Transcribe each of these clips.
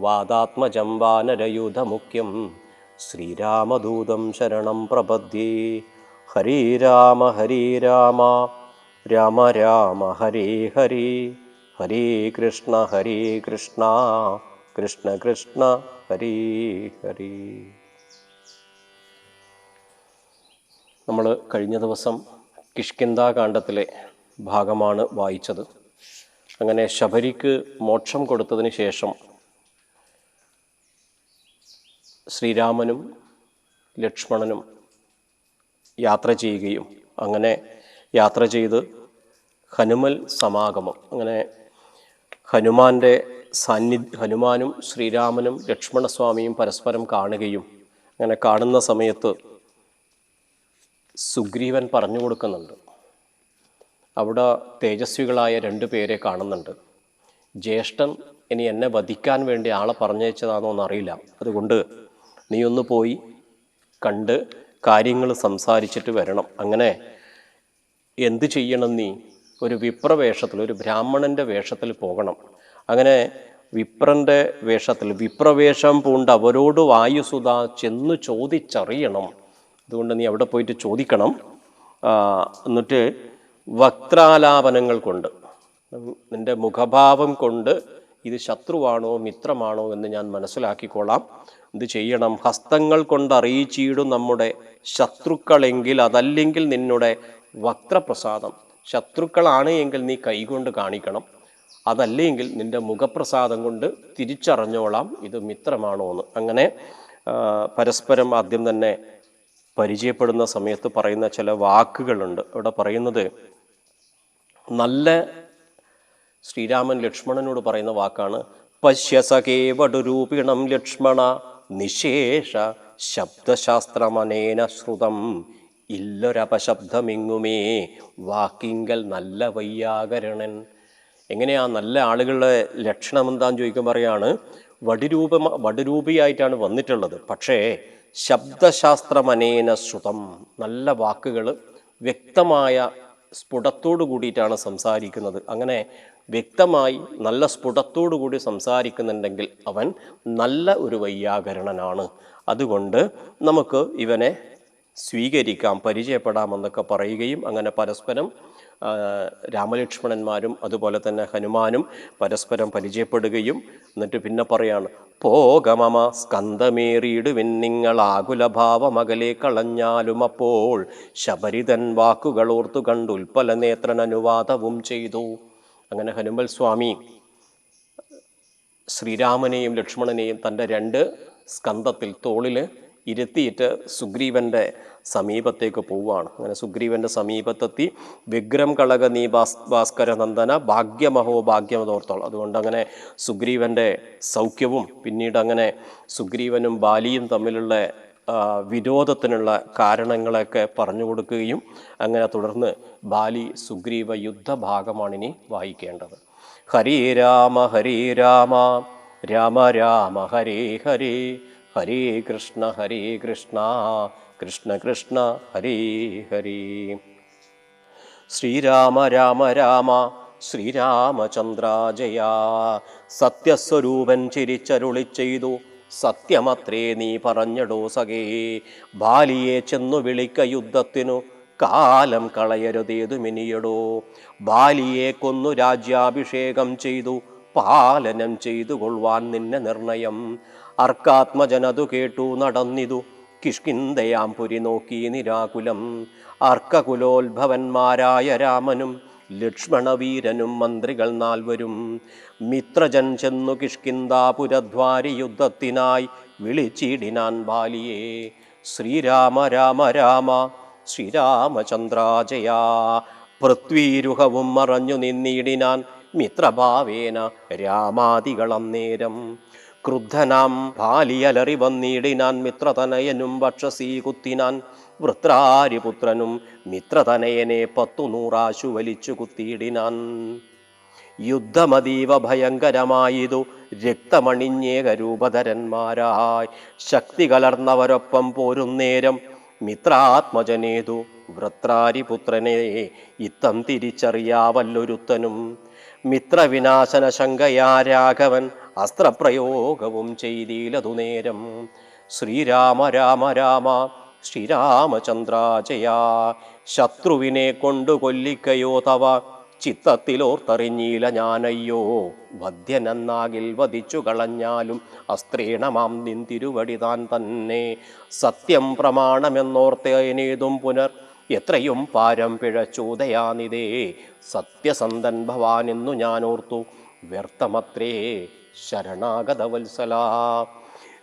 വാദാത്മജം വാനരയുധമുഖ്യം ശ്രീരാമദൂതം ശരണം പ്രപദ്യേ. ഹരീരാമ രാമ രാമ. രാമ രാമ ഹരി ഹരി. ഹരേ കൃഷ്ണ ഹരി കൃഷ്ണ. കൃഷ്ണ കൃഷ്ണ ഹരി ഹരി. നമ്മൾ കഴിഞ്ഞ ദിവസം കിഷ്കിന്താകാന്ഡത്തിലെ ഭാഗമാണ് വായിച്ചത്. അങ്ങനെ ശബരിക്ക് മോക്ഷം കൊടുത്തതിന് ശേഷം ശ്രീരാമനും ലക്ഷ്മണനും യാത്ര ചെയ്യുകയും അങ്ങനെ യാത്ര ചെയ്ത് ഹനുമൽ സമാഗമം. അങ്ങനെ ഹനുമാന്റെ സാന്നിധ്യ ഹനുമാനും ശ്രീരാമനും ലക്ഷ്മണസ്വാമിയും പരസ്പരം കാണുകയും അങ്ങനെ കാണുന്ന സമയത്ത് സുഗ്രീവൻ പറഞ്ഞു കൊടുക്കുന്നുണ്ട്. അവിടെ തേജസ്വികളായ രണ്ട് പേരെ കാണുന്നുണ്ട്. ജ്യേഷ്ഠൻ ഇനി എന്നെ വധിക്കാൻ വേണ്ടി ആളെ പറഞ്ഞയച്ചതാണോ എന്നറിയില്ല അതുകൊണ്ട് നീ ഒന്ന് പോയി കണ്ട് കാര്യങ്ങൾ സംസാരിച്ചിട്ട് വരണം. അങ്ങനെ എന്ത് ചെയ്യണം നീ? ഒരു വിപ്രവേഷത്തിൽ ഒരു ബ്രാഹ്മണന്റെ വേഷത്തിൽ പോകണം. അങ്ങനെ വിപ്രന്റെ വേഷത്തിൽ വിപ്രവേഷം പൂണ്ട് അവരോട് വായുസുത ചെന്ന് ചോദിച്ചറിയണം. അതുകൊണ്ട് നീ അവിടെ പോയിട്ട് ചോദിക്കണം. എന്നിട്ട് വക്താലാപനങ്ങൾ കൊണ്ട് നിന്റെ മുഖഭാവം കൊണ്ട് ഇത് ശത്രുവാണോ മിത്രമാണോ എന്ന് ഞാൻ മനസ്സിലാക്കിക്കോളാം. ഇത് ചെയ്യണം? ഹസ്തങ്ങൾ കൊണ്ട് അറിയിച്ചിടും നമ്മുടെ ശത്രുക്കളെങ്കിൽ അതല്ലെങ്കിൽ നിന്നുടെ വക്രപ്രസാദം. ശത്രുക്കളാണ് എങ്കിൽ നീ കൈകൊണ്ട് കാണിക്കണം. അതല്ലെങ്കിൽ നിന്റെ മുഖപ്രസാദം കൊണ്ട് തിരിച്ചറിഞ്ഞോളാം. ഇത് മിത്രമാണോ എന്ന്. അങ്ങനെ പരസ്പരം ആദ്യം തന്നെ പരിചയപ്പെടുന്ന സമയത്ത് പറയുന്ന ചില വാക്കുകളുണ്ട്. ഇവിടെ പറയുന്നത് നല്ല ശ്രീരാമൻ ലക്ഷ്മണനോട് പറയുന്ന വാക്കാണ് പശ്യസഖേ വടുരൂപിണം ലക്ഷ്മണ നിശേഷ ശബ്ദശാസ്ത്രമനേന ശ്രുതം. ഇല്ലൊരപശബ്ദമിങ്ങുമേ വാക്കിങ്കൽ നല്ല വയ്യാകരണൻ. എങ്ങനെയാ നല്ല ആളുകളുടെ ലക്ഷണം എന്താന്ന് ചോദിക്കുമ്പോൾ പറയാണ് വടിരൂപ വടിരൂപിയായിട്ടാണ് വന്നിട്ടുള്ളത്. പക്ഷേ ശബ്ദശാസ്ത്രമനേന ശ്രുതം. നല്ല വാക്കുകൾ വ്യക്തമായ സ്ഫുടത്തോടു കൂടിയിട്ടാണ് സംസാരിക്കുന്നത്. അങ്ങനെ വ്യക്തമായി നല്ല സ്ഫുടത്തോടു കൂടി സംസാരിക്കുന്നുണ്ടെങ്കിൽ അവൻ നല്ല ഒരു വൈയാകരണനാണ്. അതുകൊണ്ട് നമുക്ക് ഇവനെ സ്വീകരിക്കാം പരിചയപ്പെടാമെന്നൊക്കെ പറയുകയും അങ്ങനെ പരസ്പരം രാമലക്ഷ്മണന്മാരും അതുപോലെ തന്നെ ഹനുമാനും പരസ്പരം പരിചയപ്പെടുകയും എന്നിട്ട് പിന്നെ പറയാണ് പോകമമ സ്കന്ധമേറിയിടുവിൻ നിങ്ങൾ ആകുലഭാവമകലെ കളഞ്ഞാലും അപ്പോൾ ശബരിതൻ വാക്കുകൾ ഓർത്തു കണ്ടു ഉൽപ്പല നേത്രൻ അനുവാദവും ചെയ്തു. അങ്ങനെ ഹനുമൽ സ്വാമി ശ്രീരാമനെയും ലക്ഷ്മണനെയും തന്റെ രണ്ട് സ്കന്ധത്തിൽ തോളിൽ ഇരുത്തിയിട്ട് സുഗ്രീവന്റെ സമീപത്തേക്ക് പോവുകയാണ്. അങ്ങനെ സുഗ്രീവന്റെ സമീപത്തെത്തി വിഗ്രം കളക നീ ഭാസ് ഭാസ്കര നന്ദന ഭാഗ്യമഹോ ഭാഗ്യമതോർത്തോളം അതുകൊണ്ട് അങ്ങനെ സുഗ്രീവന്റെ സൗഖ്യവും പിന്നീട് അങ്ങനെ സുഗ്രീവനും ബാലിയും തമ്മിലുള്ള വിരോധത്തിനുള്ള കാരണങ്ങളൊക്കെ പറഞ്ഞു കൊടുക്കുകയും അങ്ങനെ തുടർന്ന് ബാലി സുഗ്രീവ യുദ്ധഭാഗമാണിനി വായിക്കേണ്ടത് ഹരേ രാമ ഹരേ രാമ രാമ രാമ ഹരേ ഹരേ ഹരേ കൃഷ്ണ ഹരേ കൃഷ്ണ കൃഷ്ണ കൃഷ്ണ ഹരേ ഹരേ. ശ്രീരാമ രാമ രാമ ശ്രീരാമചന്ദ്ര ജയ സത്യസ്വരൂപൻ ചിരിച്ചരുളി ചെയ്തു സത്യമത്രേ നീ പറഞ്ഞടോ സഖേ. ബാലിയെ ചെന്നു വിളിക്ക യുദ്ധത്തിനു. കാലം കളയരുതേതു മിനിയടോ ബാലിയെ കൊന്നു രാജ്യാഭിഷേകം ചെയ്തു. പാലനം ചെയ്തു കൊള്ളുവാൻ നിന്നെ നിർണയം. അർക്കാത്മജനതു കേട്ടു നടന്നിതു. കിഷ്കിന്തയാം പുരി നോക്കി നിരാകുലം. അർക്കകുലോത്ഭവന്മാരായ രാമനും ലക്ഷ്മണവീരനും മന്ത്രികൾ നാൽവരും മിത്രജൻ ചെന്നു കിഷ്കിന്ദാപുരദ്വാരി യുദ്ധത്തിനായി വിളിച്ചിടിനാൻ ബാലിയെ. ശ്രീരാമ രാമ രാമ ശ്രീരാമചന്ദ്രാജയ. പൃഥ്വീരുഹവും മറഞ്ഞു നിന്നിടിനാൻ മിത്രഭാവേന രാമാദികളന്നേരം ക്രുദ്ധനാം ബാലിയലറി വന്നിടിനാൻ മിത്രതനയനും വക്ഷസീ കുത്തിനാൻ വൃത്രാരിപുത്രനും മിത്രതനയനെ പത്തു നൂറാശു വലിച്ചു കുത്തിയിടിനാൻ. യുദ്ധമതീവ ഭയങ്കരമായതു രക്തമണിഞ്ഞേകരൂപധരന്മാരായി. ശക്തി കലർന്നവരൊപ്പം പോരുന്നേരം മിത്രാത്മജനേതു വൃത്രാരിപുത്രനെ ഇത്തം തിരിച്ചറിയാവല്ലൊരുത്തനും. മിത്രവിനാശന ശങ്കയാ രാഘവൻ അസ്ത്രപ്രയോഗവും ചെയ്തീലതു നേരം ശ്രീരാമ രാമ രാമ ശ്രീരാമചന്ദ്രാജയ. ശത്രുവിനെ കൊണ്ടു കൊല്ലിക്കയോ തവ. ചിത്തത്തിലോർത്തറിഞ്ഞീല ഞാനയ്യോ. വധ്യനെന്നാകിൽ വധിച്ചു കളഞ്ഞാലും അസ്ത്രീണമാം നിന്തിരുവടി താൻ തന്നെ. സത്യം പ്രമാണമെന്നോർത്തേനേതും പുനർ. എത്രയും പാരം പിഴച്ചൂതയാനിതേ സത്യസന്ധൻ ഭവാനെന്നു ഞാനോർത്തു. വ്യർത്ഥമത്രേ ശരണാഗതവത്സല.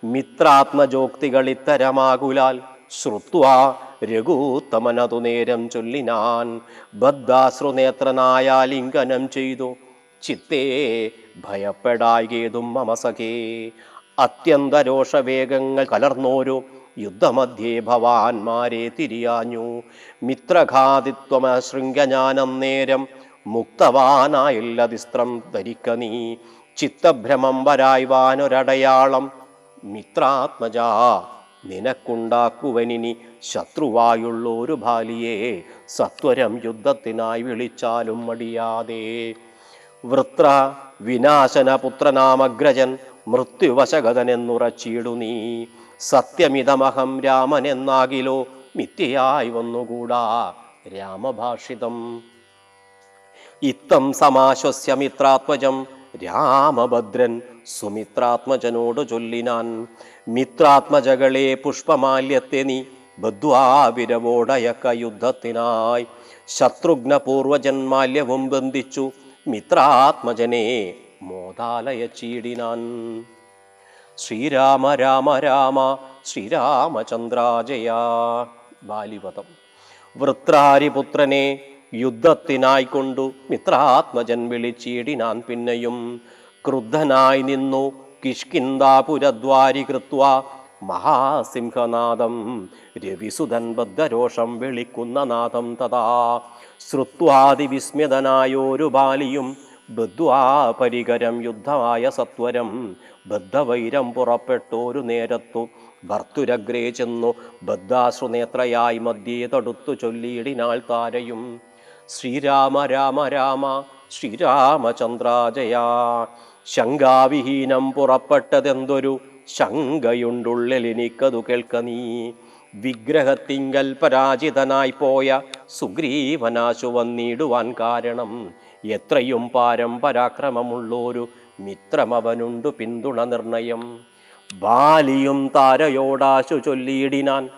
മിത്രാത്മജോക്തികൾ ഇത്തരമാകുലാൽ ശ്രുത്വാ രഘൂത്തമനതു നേരം ചൊല്ലിനാൻ ബദ്ധാശ്രുനേത്രനായ ലിംഗനം ചെയ്തു. ചിത്തേ ഭയപ്പെടായതും മമസഖേ അത്യന്തരോഷവേഗങ്ങൾ കലർന്നോരു യുദ്ധമധ്യേ ഭവാന്മാരെ തിരിയാഞ്ഞു. മിത്രഘാതിത്വമശൃംഗஞാനം നേരം മുക്തവാനായില്ലതിസ്ത്രം ധരിക്ക നീ. ചിത്തഭ്രമം വരായ്വാനൊരടയാളം മിത്രാത്മജാ നിനക്കുണ്ടാക്കുവനിനി ശത്രുവായുള്ളൊരു ബാലിയെ സത്വരം യുദ്ധത്തിനായി വിളിച്ചാലും മടിയാതെ. വൃത്ര വിനാശന പുത്രനാമഗ്രജൻ മൃത്യുവശഗതനെന്നുറച്ചിടു നീ. സത്യമിതമഹം രാമനെന്നാകിലോ മിഥ്യയായി വന്നുകൂടാ രാമഭാഷിതം. ഇത്തം സമാശ്വസ്യ മിത്രാത്മജം രാമഭദ്രൻ സുമിത്രാത്മജനോട് ചൊല്ലിനാൻ. മിത്രാത്മജകളെ പുഷ്പമാല്യത്തെ നീ ബദ്വാവിരവോടയക്ക യുദ്ധത്തിനായി ശത്രുഘ്ന പൂർവജന്മാല്യവും ബന്ധിച്ചു മിത്രാത്മജനെ മോദാലയ ചീടിനാൻ. ശ്രീരാമ രാമ രാമ ശ്രീരാമചന്ദ്രാജയ. ബാലിപദം. വൃത്രാരിപുത്രനെ യുദ്ധത്തിനായിക്കൊണ്ടു മിത്രാത്മജൻ വിളിച്ചിടിനാൻ പിന്നെയും ക്രുദ്ധനായി നിന്നു കിഷ്കിന്താപുരദ്വാരി കൃത്വ മഹാസിംഹനാദം. രവിസുതൻ ബദ്ധരോഷം വിളിക്കുന്ന നാദം തഥാ. ശ്രുത്വാതിവിസ്മിതനായോരു ബാലിയും ബദ്ധ്വാ പരികരം യുദ്ധമായ സത്വരം. ബദ്ധവൈരം പുറപ്പെട്ടോരു നേരത്തു ഭർത്തുരഗ്രേ ചെന്നു ബദ്ധാശ്രുനേത്രയായി മധ്യേ തടുത്തു ചൊല്ലിയിടിനാൾ താരയും. ശ്രീരാമ രാമ രാമ ശ്രീരാമചന്ദ്രാജയ. ശങ്കാവിഹീനം പുറപ്പെട്ടതെന്തൊരു ശങ്കയുണ്ടുള്ളിൽ എനിക്കതു കേൾക്ക നീ. വിഗ്രഹത്തിങ്കൽ പരാജിതനായി പോയ സുഗ്രീവനാശു വന്നിടുവാൻ കാരണം എത്രയും പാരം പരാക്രമമുള്ളൊരു മിത്രമവനുണ്ടു പിന്തുണ നിർണയം. ബാലിയും താരയോടാശു ചൊല്ലിയിടിനാൻ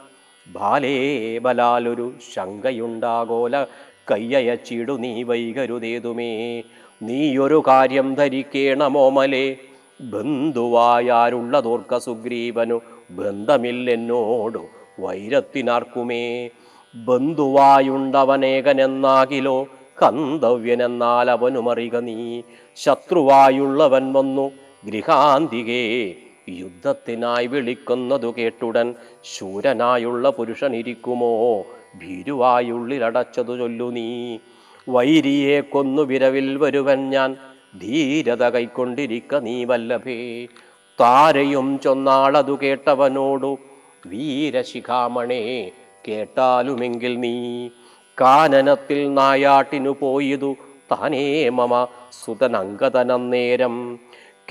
ബാലേ ബലാലൊരു ശങ്കയുണ്ടാകോല കയ്യയച്ചിടു നീ വൈകരുതേതുമേ. നീയൊരു കാര്യം ധരിക്കേണമോ ധരിക്കേണമോമലേ ബന്ധുവായാരുള്ളതോർക്ക സുഗ്രീവനു ബന്ധമില്ലെന്നോടു വൈരത്തിനാർക്കുമേ? ബന്ധുവായുണ്ടവനേകനെന്നാകിലോ? കന്തവ്യനെന്നാൽ അവനുമറിക നീ. ശത്രുവായുള്ളവൻ വന്നു ഗൃഹാന്തികേ. യുദ്ധത്തിനായി വിളിക്കുന്നതു കേട്ടുടൻ ശൂരനായുള്ള പുരുഷനിരിക്കുമോ? ഭീരുവായുള്ളിലടച്ചതു ചൊല്ലു നീ. വൈരിയെ കൊന്നു വിരവിൽ വരുവൻ ഞാൻ. ധീരത കൈക്കൊണ്ടിരിക്ക നീ വല്ലഭേ. താരയും ചൊന്നാളതു കേട്ടവനോടു വീരശിഖാമണേ കേട്ടാലുമെങ്കിൽ നീ. കാനനത്തിൽ നായാട്ടിനു പോയതു താനേ മമ സുതനങ്കതനന്നേരം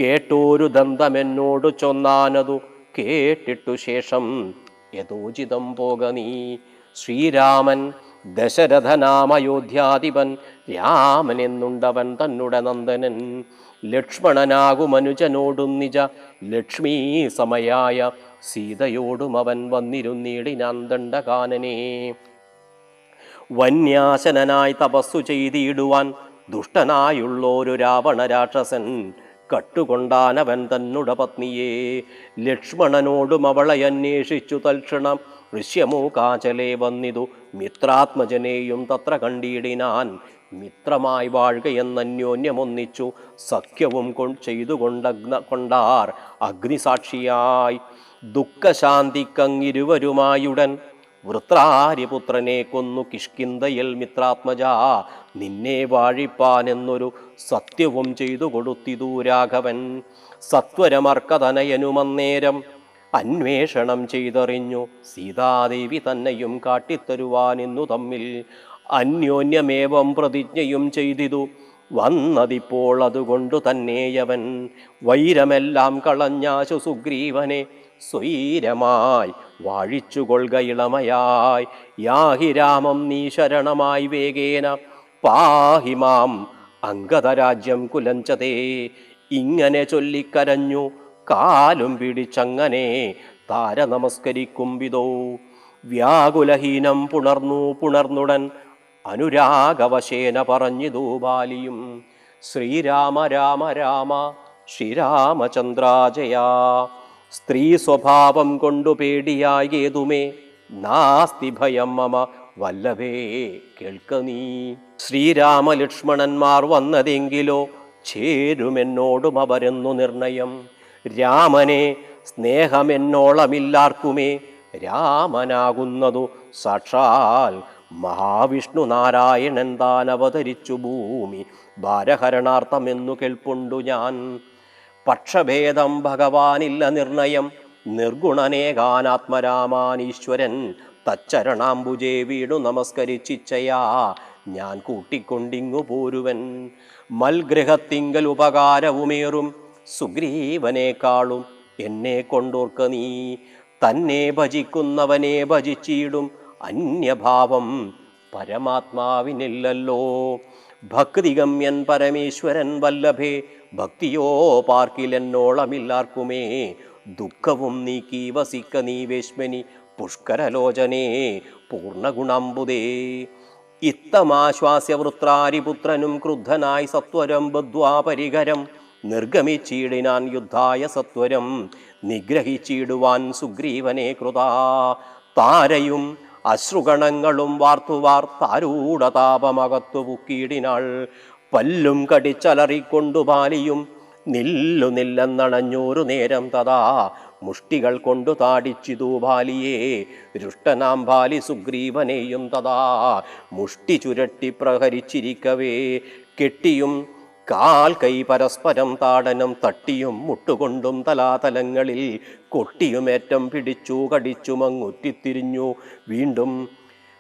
കേട്ടോരു ദന്തമെന്നോട് ചൊന്നാനതു കേട്ടിട്ടു ശേഷം യഥോചിതം പോക നീ. ശ്രീരാമൻ ദശരഥനാമയോധ്യാധിപൻ രാമൻ എന്നുണ്ടവൻ തന്നുടെ നന്ദനൻ. ലക്ഷ്മണനാകുമനുജനോടും നിജ ലക്ഷ്മീ സമയായ സീതയോടും അവൻ വന്നിരുന്നീടിനാൻ ദണ്ഡകാനനെ വന്യാശനായി തപസ്സു ചെയ്തിടുവാൻ ദുഷ്ടനായുള്ളൊരു രാവണ രാക്ഷസൻ കട്ടുകൊണ്ടാനവൻ തന്നുട പത്നിയെ. ലക്ഷ്മണനോടും അവളെ അന്വേഷിച്ചു തൽക്ഷണം ഋഷ്യമോ കാചലേ വന്നിതു. മിത്രാത്മജനെയും തത്ര കണ്ടിടിനാൻ മിത്രമായി വാഴുകയെന്നന്യോന്യമൊന്നിച്ചു സഖ്യവും കൊ ചെയ്തുകൊണ്ടഗ്ന കൊണ്ടാർ അഗ്നിസാക്ഷിയായി. ദുഃഖശാന്തിക്കങ്ങിരുവരുമായുടൻ വൃത്രാരിപുത്രനെ കൊന്നു കിഷ്കിന്തയിൽ മിത്രാത്മജ. നിന്നെ വാഴിപ്പാൻ എന്നൊരു സത്യവും ചെയ്തു കൊടുത്തിതു രാഘവൻ. സത്വരമർക്കതനയനുമന്നേരം അന്വേഷണം ചെയ്തറിഞ്ഞു. സീതാദേവി തന്നെയും കാട്ടിത്തരുവാനിന്നു തമ്മിൽ അന്യോന്യമേവം പ്രതിജ്ഞയും ചെയ്തിതു. വന്നതിപ്പോൾ അതുകൊണ്ടു തന്നെയവൻ. വൈരമെല്ലാം കളഞ്ഞാശു സുഗ്രീവനെ സ്വൈരമായി വാഴിച്ചുകൊള്ളുക ഇളമയായി. യാഹി രാമം നീ ശരണമായി വേഗേന പാഹിമാം അംഗതരാജ്യം കുലഞ്ചതേ. ഇങ്ങനെ ചൊല്ലിക്കരഞ്ഞു കാലും പിടിച്ചങ്ങനെ താര നമസ്കരിക്കും വിതോ വ്യാകുലഹീനം പുണർന്നു പുണർന്നുടൻ അനുരാഗവശേന പറഞ്ഞു ബാലിയും. ശ്രീരാമ രാമ രാമ ശ്രീരാമചന്ദ്രാജയാ. സ്ത്രീ സ്വഭാവം കൊണ്ടു പേടിയായേതുമേ നാസ്തി ഭയം മമ വല്ലഭേ കേൾക്ക നീ. ശ്രീരാമലക്ഷ്മണന്മാർ വന്നതെങ്കിലോ ചേരുമെന്നോടും അവരെന്നു നിർണയം. രാമനെ സ്നേഹമെന്നോളമില്ലാർക്കുമേ രാമനാകുന്നതു സാക്ഷാൽ മഹാവിഷ്ണു നാരായണൻ താൻ അവതരിച്ചു ഭൂമി. ഭാരഹരണാർത്ഥമെന്നു കേൾപ്പുണ്ടു ഞാൻ. പക്ഷഭേദം ഭഗവാനില്ല നിർണയം. നിർഗുണനേകാനാത്മരാമാനീശ്വരൻ തച്ചരണാംബുജേ വീണു നമസ്കരിച്ചിച്ചയാ. ഞാൻ കൂട്ടിക്കൊണ്ടിങ്ങു പോരുവൻ. മൽഗൃഹത്തിങ്കൽ ഉപകാരവുമേറും. സുഗ്രീവനേക്കാളും എന്നെ കൊണ്ടോർക്ക നീ. തന്നെ ഭജിക്കുന്നവനെ ഭജിച്ചിടും. അന്യഭാവം പരമാത്മാവിനില്ലല്ലോ. ഭക്തിഗമ്യൻ പരമേശ്വരൻ വല്ലഭേ. ഭക്തിയോ പാർക്കിലെന്നോളമില്ലാർക്കുമേ. ദുഃഖവും നീക്കി വസിക്ക നീ വേശ്മനി പുഷ്കരലോചനേ പൂർണഗുണാംബുദേ ഇത്തമാശ്വാസ്യ വൃത്രാരിപുത്രനും ക്രുദ്ധനായി സത്വരം ബദ്ധ്വാ പരികരം നിർഗമിച്ചിടിനാൻ യുദ്ധായ സത്വരം നിഗ്രഹിച്ചിടുവാൻ സുഗ്രീവനെ കൃതാ. താരയും അശ്രുഗണങ്ങളും വാർത്തുവാർ താരൂഢതാപമകത്തു പുക്കിയിടിനാൾ പല്ലും കടിച്ചലറിക്കൊണ്ടു ബാലിയും നില്ലു നില്ലെന്നണഞ്ഞൂരു നേരം തഥാ മുഷ്ടികൾ കൊണ്ടു താടിച്ചിതു ബാലിയെ. രുഷ്ടനാം ബാലി സുഗ്രീവനെയും തഥാ മുഷ്ടി ചുരട്ടി പ്രഹരിച്ചിരിക്കവേ. കെട്ടിയും കാൽ കൈ പരസ്പരം താടനം തട്ടിയും മുട്ടുകൊണ്ടും തലാതലങ്ങളിൽ കൊട്ടിയുമേറ്റം പിടിച്ചു കടിച്ചുമങ്ങുറ്റിത്തിരിഞ്ഞു. വീണ്ടും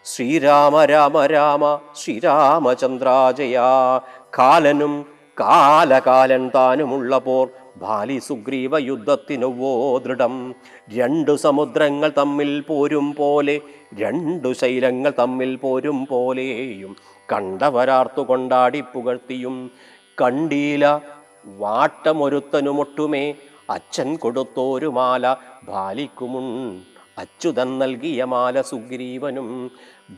ശ്രീരാമ രാമ രാമ ശ്രീരാമചന്ദ്രാജയ. കാലനും കാലകാലൻ താനുമുള്ള പോർ ബാലി സുഗ്രീവ യുദ്ധത്തിനുവോ ദൃഢം. രണ്ടു സമുദ്രങ്ങൾ തമ്മിൽ പോരും പോലെ രണ്ടു ശൈലങ്ങൾ തമ്മിൽ പോരും പോലെയും കണ്ടവരാർത്തു കൊണ്ടാടി പുകഴ്ത്തിയും കണ്ടീല വാട്ടമൊരുത്തനുമൊട്ടുമേ അച്ഛൻ കൊടുത്തോരു മാല ബാലിക്കുമുൺ അച്യുതൻ നൽകിയ മാല സുഗ്രീവനും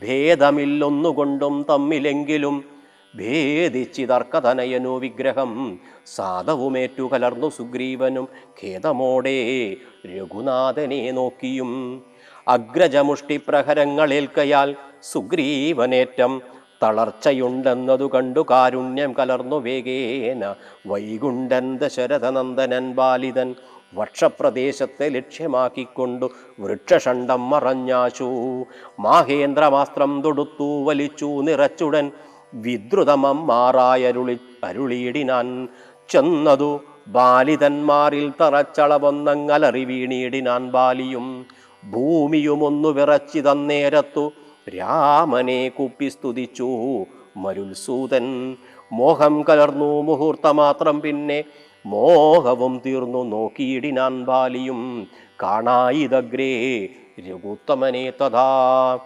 ഭേദമില്ലൊന്നുകൊണ്ടും തമ്മിലെങ്കിലും ഭേദിച്ചിതർക്കതനയനു വിഗ്രഹം. സാധവുമേറ്റു കലർന്നു സുഗ്രീവനും ഖേദമോടെ രഘുനാഥനെ നോക്കിയും. അഗ്രജമുഷ്ടിപ്രഹരങ്ങളേൽക്കയാൽ സുഗ്രീവനേറ്റം തളർച്ചയുണ്ടെന്നതു കണ്ടു കാരുണ്യം കലർന്നു വേഗേന. വൈകുണ്ഠൻ ദശരഥനന്ദനൻ ബാലിതൻ വക്ഷപ്രദേശത്തെ ലക്ഷ്യമാക്കിക്കൊണ്ടു വൃക്ഷഷണ്ടം മറഞ്ഞാശു. മാഹേന്ദ്രമാസ്ത്രം തൊടുത്തു വലിച്ചു നിറച്ചുടൻ വിദ്രുതമം മാറായരുളി അരുളിയിടിനാൻ. ചെന്നതു ബാലിതന്മാരിൽ തറച്ചളവൊന്നങ്ങലറി വീണിയിടിനാൻ ബാലിയും ഭൂമിയുമൊന്നു വിറച്ചി തന്നേരത്തു രാമനെ കുപ്പി സ്തുതിച്ചു. മരുൽസൂതൻ മോഹം കലർന്നു മുഹൂർത്തമാത്രം പിന്നെ മോഹവും തീർന്നു നോക്കിയിടിനാൻ ബാലിയും. കാണായിതഗ്രേ രഘുത്തമനെ തഥാ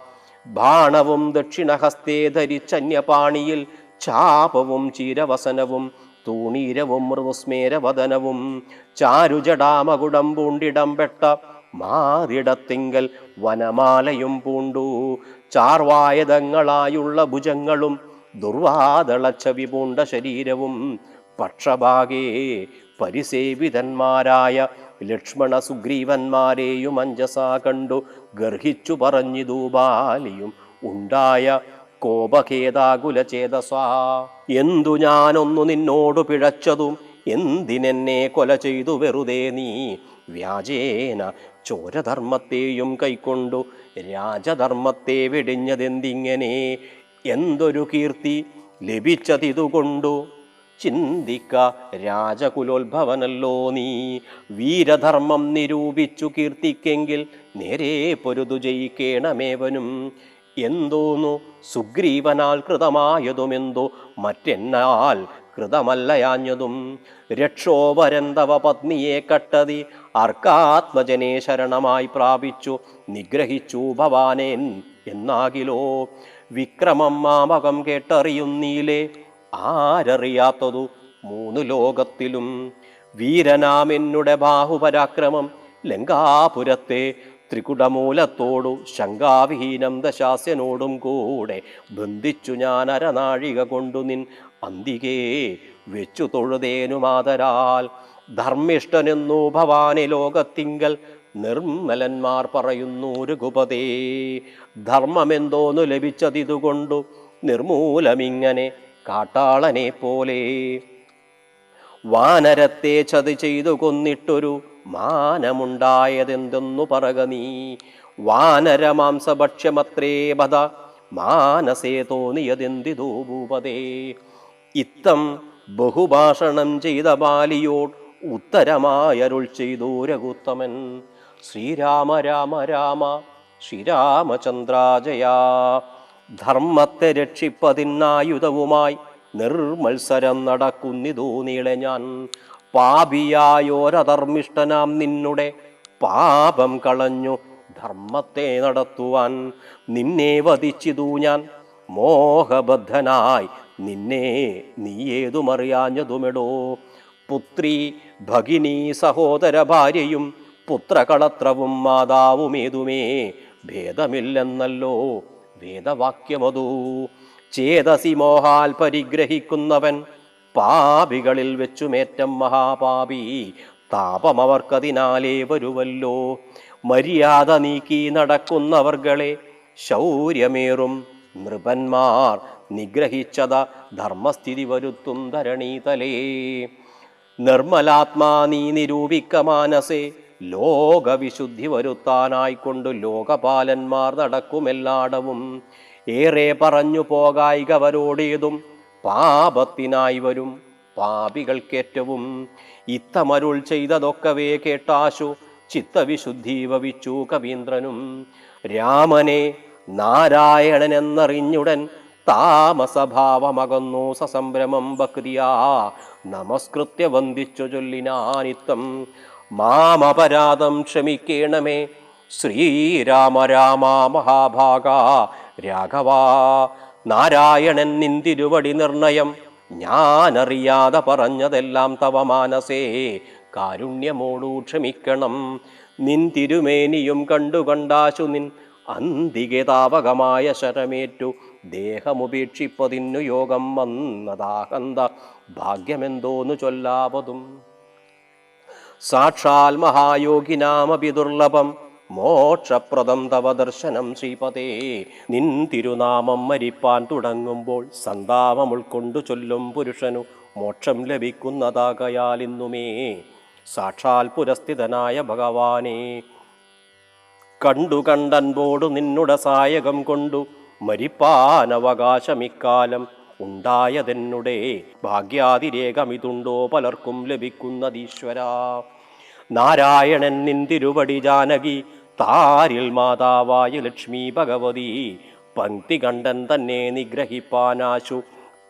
ബാണവും ദക്ഷിണഹസ്തേ ധരിച്ചന്യപാണിയിൽ ചാപവും ചീരവസനവും തൂണീരവും മൃദുസ്മേരവദനവും ചാരുജടാമകുടം പൂണ്ടിടം പെട്ട മാറിടത്തിങ്കൽ വനമാലയും പൂണ്ടു. ചാർവായതങ്ങളായുള്ള ഭുജങ്ങളും ദുർവാദളച്ചവി പൂണ്ട ശരീരവും പക്ഷഭാഗേ പരിസേവിതന്മാരായ ലക്ഷ്മണ സുഗ്രീവന്മാരെയും അഞ്ജസാ കണ്ടു. ഗർഹിച്ചു പറഞ്ഞിതു ബാലിയും ഉണ്ടായ കോപഖേദാകുല ചേതസ്വാ എന്തു ഞാനൊന്നു നിന്നോടു പിഴച്ചതും എന്തിനെന്നെ കൊല ചെയ്തു വെറുതെ നീ? വ്യാജേന ചോരധർമ്മത്തെയും കൈക്കൊണ്ടു രാജധർമ്മത്തെ വെടിഞ്ഞതെന്തിങ്ങനെ? എന്തൊരു കീർത്തി ലഭിച്ചതിതുകൊണ്ടു ചിന്തിക്ക രാജകുലോത്ഭവനല്ലോ നീ. വീരധർമ്മം നിരൂപിച്ചു കീർത്തിക്കെങ്കിൽ നേരെ പൊരുതു ജയിക്കേണമേവനും. എന്തോന്നു സുഗ്രീവനാൽ കൃതമായതുമെന്തോ മറ്റെന്നാൽ കൃതമല്ലയാഞ്ഞതും. രക്ഷോവരന്തവ പത്നിയെ കട്ടതി അർക്കാത്മജനെ ശരണമായി പ്രാപിച്ചു നിഗ്രഹിച്ചു ഭവാനേൻ എന്നാകിലോ. വിക്രമം മാമകം കേട്ടറിയുന്നീലേ ആരറിയാത്തതു മൂന്നു ലോകത്തിലും. വീരനാമെന്നുടെ ബാഹുപരാക്രമം ലങ്കാപുരത്തെ ത്രികുടമൂലത്തോടു ശങ്കാവിഹീനം ദശാസ്യനോടും കൂടെ ബന്ധിച്ചു ഞാൻ അരനാഴിക കൊണ്ടു നിൻ അന്തികേ വെച്ചു തൊഴുതേനുമാതരാൽ ധർമ്മിഷ്ഠനെന്നു ഭവാനി ലോകത്തിങ്കൽ നിർമ്മലന്മാർ പറയുന്നു രഘുപതേ ധർമ്മമെന്തോന്നു ലഭിച്ചതിതുകൊണ്ടു നിർമൂലമിങ്ങനെ കാട്ടാളനെ പോലെ വാനരത്തെ ചതി ചെയ്തു കൊന്നിട്ടൊരു മാനമുണ്ടായതെന്തെന്നു പറക നീ. വാനരമാംസഭക്ഷ്യമത്രേ പത മാനസേ തോന്നിയതെന്തിതോ ഭൂപതേ. ഇത്തം ബഹുഭാഷണം ചെയ്ത ബാലിയോട് ഉത്തരമായരുൾ ചെയ്തു രഘുത്തമൻ. ശ്രീരാമ രാമ രാമ ശ്രീരാമചന്ദ്രാജയാ. ധർമ്മത്തെ രക്ഷിപ്പതിന്നായുധവുമായി നിർമത്സരം നടക്കുന്നിതോ നീളെ ഞാൻ. പാപിയായോരധർമ്മിഷ്ടനാം നിന്നുടെ പാപം കളഞ്ഞു ധർമ്മത്തെ നടത്തുവാൻ നിന്നെ വധിച്ചിതു ഞാൻ. മോഹബദ്ധനായി നിന്നെ നീ ഏതുമറിയാഞ്ഞതുമിടോ. പുത്രി ഭഗിനി സഹോദര ഭാര്യയും പുത്രകളത്രവും മാതാവുമേതുമേ. ഭേദമില്ലെന്നല്ലോ വേദവാക്യമതു. ചേതസി മോഹാൽ പരിഗ്രഹിക്കുന്നവൻ പാപികളിൽ വെച്ചുമേറ്റം മഹാപാപി. താപം അവർക്കതിനാലേ വരുവല്ലോ. മര്യാദ നീക്കി നടക്കുന്നവർകളെ ശൗര്യമേറും. നൃപന്മാർ നിഗ്രഹിച്ചത ധർമ്മസ്ഥിതി വരുത്തും ധരണീതലേ. നിർമ്മലാത്മാ നീ നിരൂപിക്ക മാനസേ. ലോകവിശുദ്ധി വരുത്താനായിക്കൊണ്ട് ലോകപാലന്മാർ നടക്കുമെല്ലാടവും. ഏറെ പറഞ്ഞു പോകായികവരോടേതും പാപത്തിനായി വരും പാപികൾക്കേറ്റവും. ഇത്തമരുൾ ചെയ്തതൊക്കവേ കേട്ടാശു ചിത്തവിശുദ്ധി ഭവിച്ചു കവീന്ദ്രനും. രാമനെ നാരായണനെന്നറിഞ്ഞുടൻ താമസഭാവമകന്നു സസംഭ്രമം ഭക്തിയാ നമസ്കൃത്യ വന്ദിച്ചു ചൊല്ലിനാനിത്തം. മാമപരാധം ക്ഷമിക്കേണമേ. ശ്രീരാമ രാമ മഹാഭാഗ. രാഘവ നാരായണൻ നിന്തിരുവടി നിർണയം. ഞാനറിയാതെ പറഞ്ഞതെല്ലാം തവ മാനസേ. കാരുണ്യമോടു ക്ഷമിക്കണം. നിൻ തിരുമേനിയും കണ്ടുകണ്ടാശു നിൻ അന്തികേതാവകമായ ശരമേറ്റു. ദേഹമുപേക്ഷിപ്പതിന്നു യോഗം വന്നതാഹന്ത ഭാഗ്യമെന്തോന്നു ചൊല്ലാവതും. സാക്ഷാൽ മഹായോഗിനാമപി ദുർലഭം മോക്ഷപ്രദം തവ ദർശനം ശ്രീപതേ. നിൻ തിരുനാമം മരിപ്പാൻ തുടങ്ങുമ്പോൾ സന്താപം ഉൾക്കൊണ്ടു ചൊല്ലും പുരുഷനു മോക്ഷം ലഭിക്കുന്നതാകയാൽ ഇന്നുമേ. സാക്ഷാൽ പുരസ്ഥിതനായ ഭഗവാനെ കണ്ടു കണ്ടൻപോടു നിന്നുടെ സായകം കൊണ്ടു മരിപ്പാനവകാശമിക്കാലം ഉണ്ടായതെന്നുടേ ഭാഗ്യാതിരേഖമിതുണ്ടോ പലർക്കും ലഭിക്കുന്നതീശ്വര. നാരായണൻ നിന്തിരുവടി ജാനകി താരിൽ മാതാവായ ലക്ഷ്മി ഭഗവതി പങ്ക്തി കണ്ടൻ തന്നെ നിഗ്രഹിപ്പാനാശു.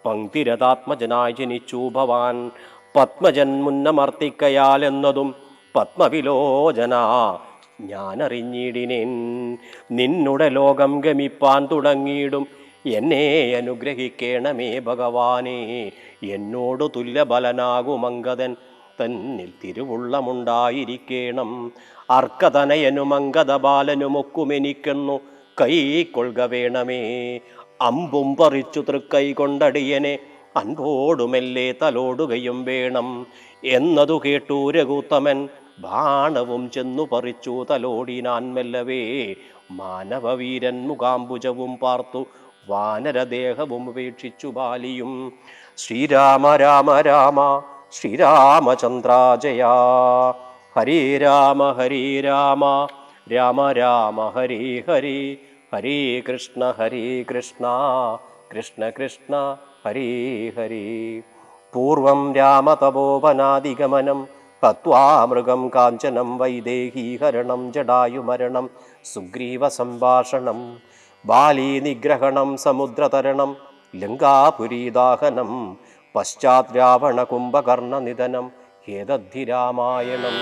പങ്ക്തിരഥാത്മജനായി ജനിച്ചു ഭവാൻ പത്മജൻ മുന്നമർത്തിക്കയാൽ എന്നതും പത്മവിലോചന. ഞാനറിഞ്ഞിടിനേൻ നിന്നുടെ ലോകം ഗമിപ്പാൻ തുടങ്ങിയിടും. എന്നെ അനുഗ്രഹിക്കേണമേ ഭഗവാനേ എന്നോടു തുല്യബലനാകുമങ്കതൻ തന്നിൽ തിരുവുള്ളമുണ്ടായിരിക്കേണം. അർക്കതനയനും അങ്കതബാലനുമൊക്കുമെനിക്കുന്നു കൈ കൊള്ളുക വേണമേ. അമ്പും പറിച്ചു തൃക്കൈ കൊണ്ടടിയനെ അൻപോടുമെല്ലേ തലോടുകയും വേണം. എന്നതു കേട്ടു രഘുത്തമൻ ബാണവും ചെന്നു പറിച്ചു തലോടിനാൻ മെല്ലവേ. മാനവവീരൻ മുഖാംബുജവും പാർത്തു വാനരദേഹവും ഉപേക്ഷിച്ചു ബാലിയും. ശ്രീരാമ രാമ രാമ ശ്രീരാമചന്ദ്രാജയ. ഹരേ രാമ ഹരേ രാമ രാമ രാമ ഹരേ ഹരേ ഹരേ കൃഷ്ണ ഹരേ കൃഷ്ണ കൃഷ്ണ കൃഷ്ണ ഹരേ ഹരേ. പൂർവം രാമതപോവനാദിഗമനം ഹത്വാമൃഗം കാഞ്ചനം വൈദേഹീഹരണം ജടായുമരണം സുഗ്രീവസംഭാഷണം ബാലീ നിഗ്രഹണം സമുദ്രതരണം ലങ്കാപുരീദാഹനം പശ്ചാത് രാവണ കുംഭകർണ നിധനം ഹേതദ്ധി രാമായണം.